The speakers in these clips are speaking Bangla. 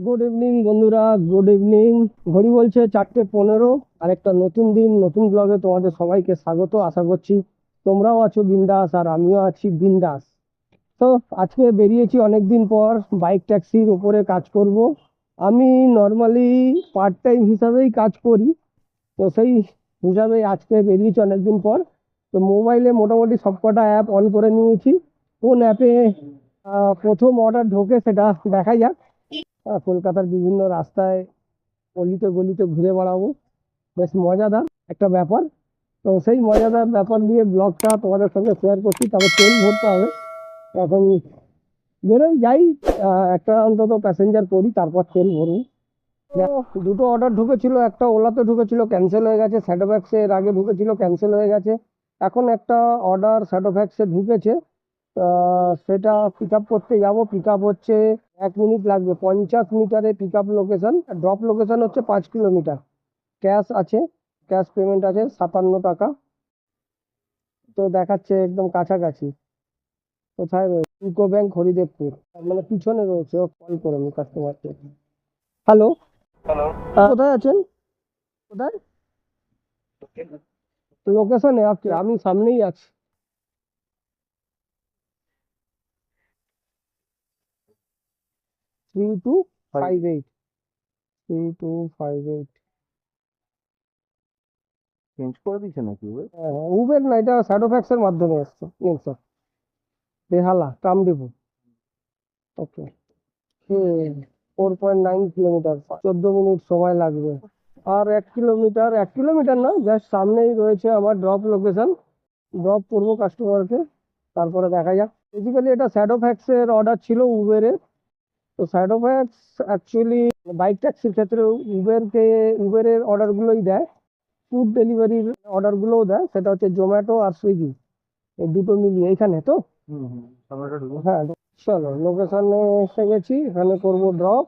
গুড ইভিনিং বন্ধুরা গুড ইভিনিং ঘড়ি বলছে চারটে পনেরো, আর একটা নতুন দিন, নতুন ব্লগে তোমাদের সবাইকে স্বাগত, আশা করছি তোমরাও আছো বিন্দাস, আর আমিও আছি বিন্দাস। তো আজকে বেরিয়েছি অনেকদিন পর বাইক ট্যাক্সির উপরে কাজ করব। আমি নর্মালি পার্ট টাইম হিসাবেই কাজ করি, তো সেই হিসাবে আজকে বেরিয়েছি অনেকদিন পর। তো মোবাইলে মোটামুটি সবকটা অ্যাপ অন করে নিয়েছি। কোন অ্যাপে প্রথম অর্ডার ঢোকে সেটা দেখা যাক। কলকাতার বিভিন্ন রাস্তায় অলিতে গলিতে ঘুরে বেড়াবো। বেশ মজাদার একটা ব্যাপার। তো সেই মজাদার ব্যাপার নিয়ে ব্লগটা তোমাদের সঙ্গে শেয়ার করছি। তবে তেল ভরতে হবে। এখন বেরোই, যাই একটা অন্তত প্যাসেঞ্জার করি, তারপর তেল ভরবো। দুটো অর্ডার ঢুকেছিল, একটা ওলাতে ঢুকেছিল ক্যান্সেল হয়ে গেছে স্যাডোফ্যাক্সে এর আগে ঢুকেছিল ক্যান্সেল হয়ে গেছে। এখন একটা অর্ডার স্যাডোফ্যাক্সে ঢুকেছে। সেটা পিক আপ করতে যাব। পিক আপ হচ্ছে এক মিনিট লাগবে। পঞ্চাশ মিটারে pick up location drop location হচ্ছে পাঁচ কিলোমিটার ক্যাশ আছে। ক্যাশ পেমেন্ট আছে সাতান্ন টাকা। তো দেখাচ্ছে একদম কাছাকাছি। কোথায় রয়েছে? UCO bank Haridevpur. মানে পিছনে রয়েছে। ও কল করে আমি কাস্টমারকে হ্যালো হ্যালো কোথায় আছেন? কোথায়? লোকেশনে আপনি আমি সামনেই আছি। Three two five eight three two five eight change করে দিয়েছে নাকি ওই উবের না এটা স্যাডোফ্যাক্সের মাধ্যমে এসছে নিন sir Behala tram depot okay. Four point nine kilometre চোদ্দ মিনিট সময় লাগবে। আর এক কিলোমিটার এক কিলোমিটার না জাস্ট সামনেই রয়েছে আমার ড্রপ লোকেশন ড্রপ করব কাস্টমারকে তারপরে দেখা যাক। বেসিক্যালি এটা স্যাডোফ্যাক্সের অর্ডার ছিল উবেরের। তো সাইড স্যাডোফ্যাক্স অ্যাকচুয়ালি বাইক ট্যাক্সির ক্ষেত্রে উবেরকে উবেরের অর্ডারগুলোই দেয়। ফুড ডেলিভারির অর্ডারগুলোও দেয়। সেটা হচ্ছে জোম্যাটো আর সুইগি এই দুটো মিলিয়ে। এইখানে তো? হ্যাঁ চলো লোকেশনে এসে গেছি। এখানে করব ড্রপ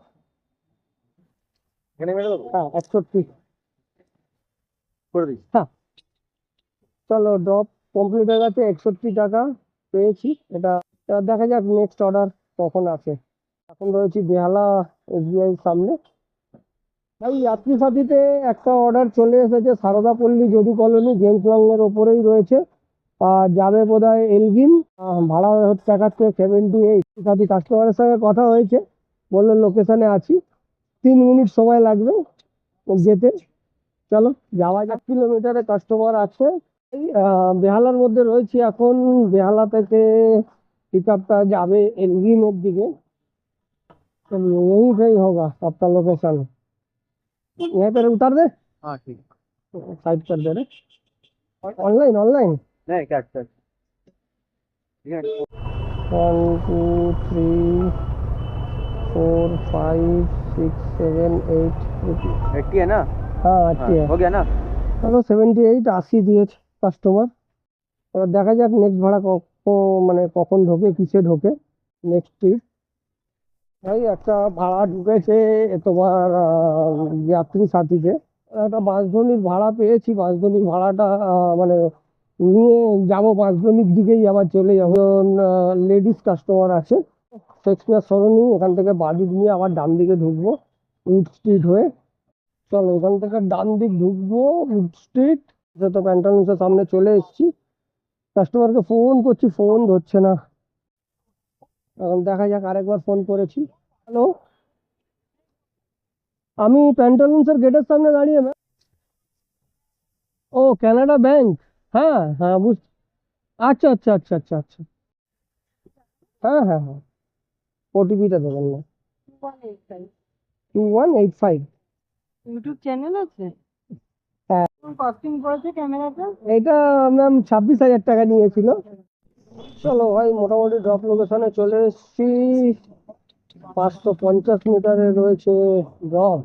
এখানে হ্যাঁ একষট্টি। করে দিই চলো ড্রপ কমপ্লিট হয়ে গেছে। একষট্টি টাকা পেয়েছি। এটা দেখা যাক নেক্সট অর্ডার কখন আসে। এখন রয়েছি বেহালা এসবিআই সামনে। ভাই যাত্রী সাথীতে একটা অর্ডার চলে এসেছে সারদাপল্লী যদু কলোনি, জেমস লংয়ের ওপরেই রয়েছে। আর যাবে বোধ হয় এলগিন ভাড়া হচ্ছে দেখাচ্ছে সেভেন্টি এইট সাথী কাস্টমারের সঙ্গে কথা হয়েছে, বলল লোকেশানে আছি। তিন মিনিট সময় লাগবে যেতে। চলো, যাওয়া যাক কিলোমিটারে কাস্টমার আছে। এই বেহালার মধ্যে রয়েছি এখন। বেহালা থেকে পিক আপটা যাবে এলগিনের দিকে। तो यहीं पे ही होगा आपका लोकेशन यहीं पे उतार दे हाँ ठीक साइड कर दे रे ऑनलाइन ऑनलाइन नहीं क्या अच्छा ठीक है one two three four five six seven eight eighty है ना हाँ हाँ, अच्छी है हो गया ना চলো সেভেন্টি এইট আশি দিয়েছে কাস্টমার এবার দেখা যাক নেক্সট ভাড়া কখন মানে কখন ঢোকে কিসে ঢোকে নেক্সট ট্রিপ ভাই একটা ভাড়া ঢুকেছে তোমার যাত্রী সাথীতে। একটা বাঁশধনির ভাড়া পেয়েছি বাঁশধনির ভাড়াটা মানে নিয়ে যাব বাঁশধনির দিকেই আবার চলে যাব। লেডিস কাস্টমার আছে শেক্সপিয়ার সরণি ওখান থেকে বাদিক নিয়ে আবার ডান দিকে ঢুকবো উইড স্ট্রিট হয়ে। চলো ওখান থেকে ডান দিক ঢুকবো উড স্ট্রিট তো প্যান্টালুন্সের সামনে চলে এসেছি। কাস্টমারকে ফোন করছি ফোন ধরছে না। এখন দেখা যাক আরেকবার ফোন করেছি। হ্যালো আমি প্যান্টালুন্সের গেটের সামনে দাঁড়িয়ে ma'am। ও কানাডা ব্যাংক হ্যাঁ হ্যাঁ বুঝ আচ্ছা আচ্ছা আচ্ছা আচ্ছা আচ্ছা। হ্যাঁ হ্যাঁ হ্যাঁ। ওটিপিটা দেবেন না। Two one eight five YouTube channel আছে? হ্যাঁ। কস্টিং করেছে ক্যামেরাটা এটা ম্যাম ছাব্বিশ হাজার টাকা নিয়েছিল। চলো ভাই মোটামুটি ড্রপ লোকেশনে চলে এসেছি। পাঁচশো পঞ্চাশ মিটারে রয়েছে ড্রপ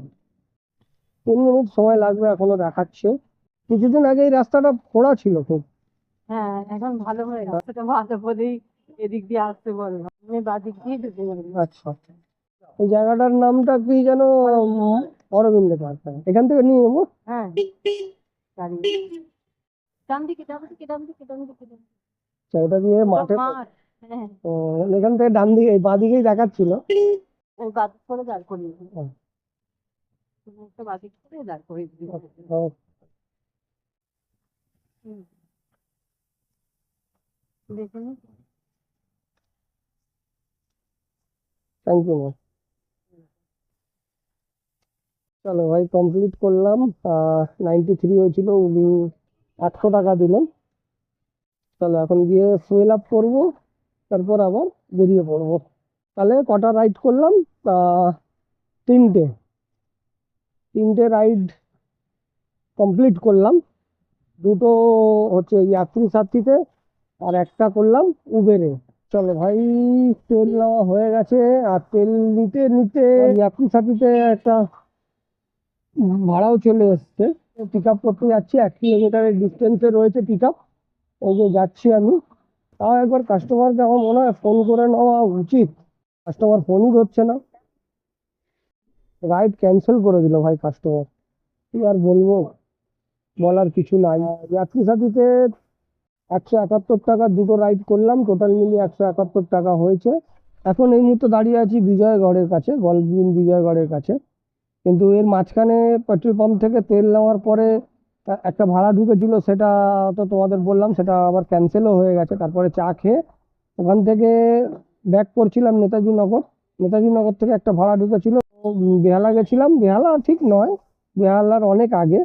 তিন মিনিট সময় লাগবে এখনও দেখাচ্ছে। কিছুদিন আগে এই রাস্তাটা খোঁড়া ছিল খুব। হ্যাঁ এখন ভালো হয়ে সেটা ভালো বলেই এদিক দিয়ে আসতে বলল আমি বাদিক দিয়ে ঢুকে যাব। আচ্ছা। এই জায়গাটার নামটা কি যেন? অরবিন্দ পার্ক। এখান থেকে নিয়ে নেব হ্যাঁ। ডান দিকে ডান দিকে ডান দিকে ডান দিকে। আচ্ছা, এটা দিয়ে মাঠে হ্যাঁ। এখান থেকে ডান দিকে বাঁ দিকেই দেখাচ্ছিল। করে দাঁড় করিয়ে একটা করে দাঁড় করিয়ে থ্যাংক ইউ ম্যাম চলো ভাই কমপ্লিট করলাম। নাইনটি থ্রি হয়েছিল উনি একশো টাকা দিলেন। চলো এখন গিয়ে ফুয়েল আপ করব, তারপর আবার বেরিয়ে পড়ব। তাহলে কটা রাইড করলাম? তিনটে। তিনটে রাইড কমপ্লিট করলাম। দুটো হচ্ছে যাত্রী সাথীতে আর একটা করলাম উবেরে চলো ভাই, তেল নেওয়া হয়ে গেছে আর তেল নিতে নিতে যাত্রী সাথীতে একটা ভাড়াও চলে এসছে। পিক আপ করতে যাচ্ছি। এক কিলোমিটারের ডিস্টেন্সে রয়েছে পিক আপ ওই যে যাচ্ছি আমি, তাও একবার কাস্টমারকে আমার মনে হয় ফোন করে নেওয়া উচিত। কাস্টমার ফোনই ধরছে না। রাইড ক্যান্সেল করে দিল ভাই কাস্টমার কি আর বলব? বলার কিছু নাই। যাত্রী সাথীতে একশো একাত্তর টাকা দুটো রাইড করলাম টোটাল মিলিয়ে একশো একাত্তর টাকা হয়েছে। এখন এই মুহূর্তে দাঁড়িয়ে আছি বিজয়গড়ের কাছে, গলবিন বিজয়গড়ের কাছে। কিন্তু এর মাঝখানে পেট্রোল পাম্প থেকে তেল নেওয়ার পরে একটা ভাড়া ঢুকেছিল, সেটা তো তোমাদের বললাম, সেটা আবার ক্যান্সেলও হয়ে গেছে। তারপরে চা খেয়ে ওখান থেকে ব্যাক করছিলাম নেতাজি নগর নেতাজি নগর থেকে একটা ভাড়া ঢুকেছিল বেহালা গেছিলাম। বেহালা ঠিক নয়, বেহালার অনেক আগে।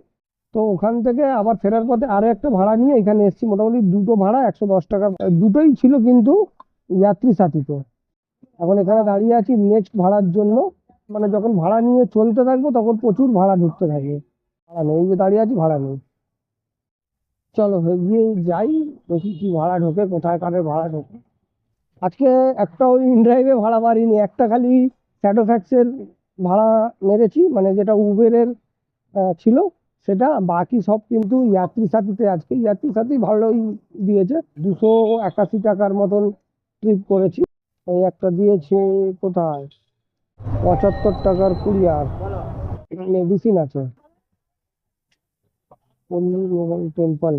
তো ওখান থেকে আবার ফেরার পথে আরও একটা ভাড়া নিয়ে এখানে এসেছি। মোটামুটি দুটো ভাড়া, একশো দশ টাকা, দুটোই ছিল কিন্তু যাত্রী সাথীতে। এখন এখানে দাঁড়িয়ে আছি নেক্সট ভাড়ার জন্য। মানে যখন ভাড়া নিয়ে চলতে থাকব, তখন প্রচুর ভাড়া ঢুকতে থাকে। ভাড়া নেই দাঁড়িয়ে আছি ভাড়া নেই। চলো এগিয়ে যাই দেখি কি ভাড়া ঢোকে কোথায় কারের ভাড়া ঢোকে। আজকে একটাও ইনড্রাইভে ভাড়া মারিনি একটা খালি শ্যাডো ফ্যাক্সের ভাড়া মেরেছি মানে যেটা উবেরের ছিল সেটা বাকি সব কিন্তু যাত্রী সাথীতে আজকে যাত্রী সাথী ভালোই দিয়েছে। দুশো একাশি টাকার মতন ট্রিপ করেছি। এই একটা দিয়েছে কোথায়? পঁচাত্তর টাকার কুরিয়ার। মেডিসিন আছে। পল্লী মোবাইল টেম্পল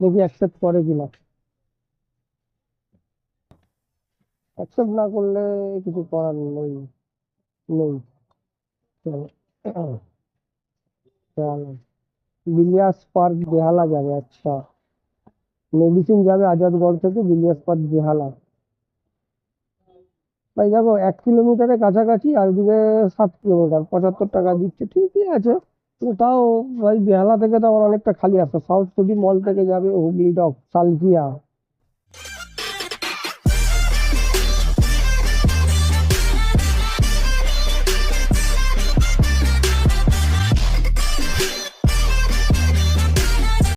দেখি অ্যাকসেপ্ট করে কিনা। অ্যাকসেপ্ট না করলে কিছু করার নেই। নেই। চলো চলো বিলিয়াস পার্ক বেহালা যাবে আচ্ছা। মেডিসিন যাবে আজাদগড় থেকে বিলিয়াস পার্ক বেহালা। ভাই দেখো, এক কিলোমিটারের কাছাকাছি আর এদিকে সাত কিলোমিটার। পঁচাত্তর টাকা দিচ্ছে, ঠিকই আছে। কিন্তু তাও ভাই বেহালা থেকে তো আমার অনেকটা খালি আসে। সাউথ সিটি মল থেকে যাবে হুগলি ডক, সালকিয়া।